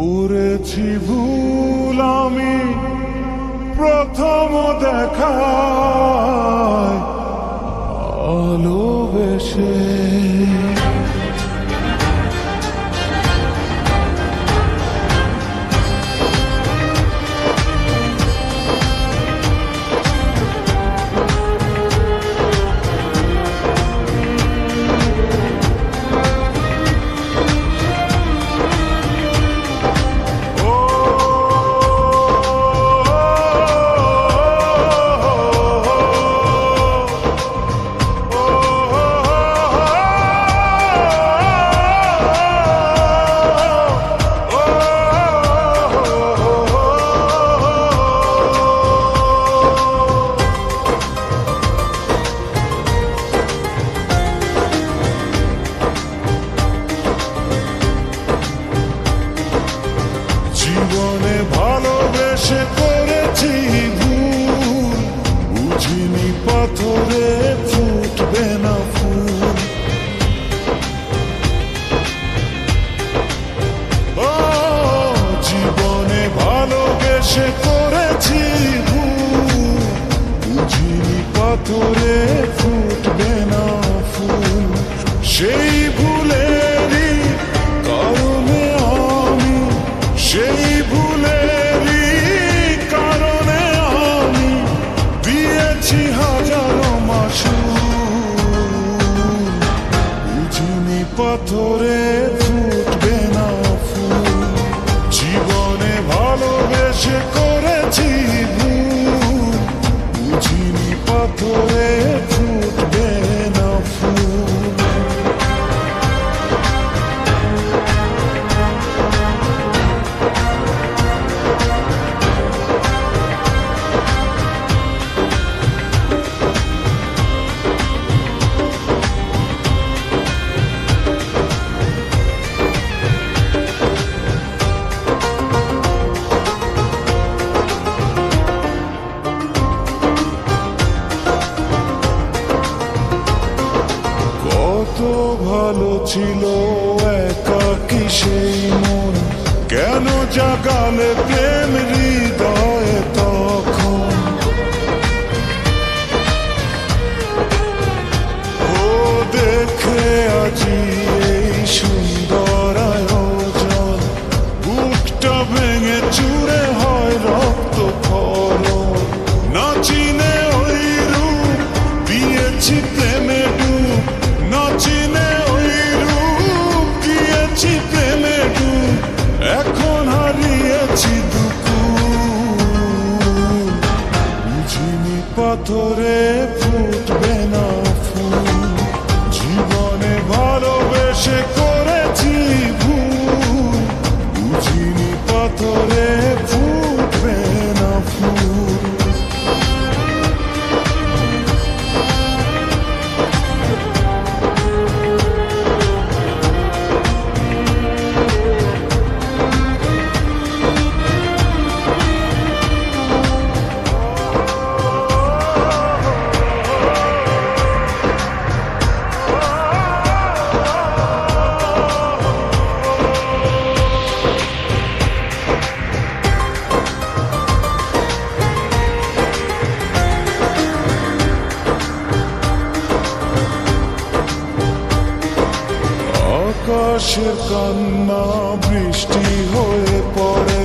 করেছি ভুল আমি প্রথম দেখা ভালোবেসে জীবনে ভালোবেসে পাথরে ফুটবে না ফুল। জীবনে ভালোবেসে করেছি বুঝিনি পাথর তো ভালো ছিল একা কি মন? কেন জাগালে প্রেম হৃদয়ে তখন? ও দেখে আজ পাথরে ফুটবে না। আকাশের কান্না বৃষ্টি হয়ে পড়ে।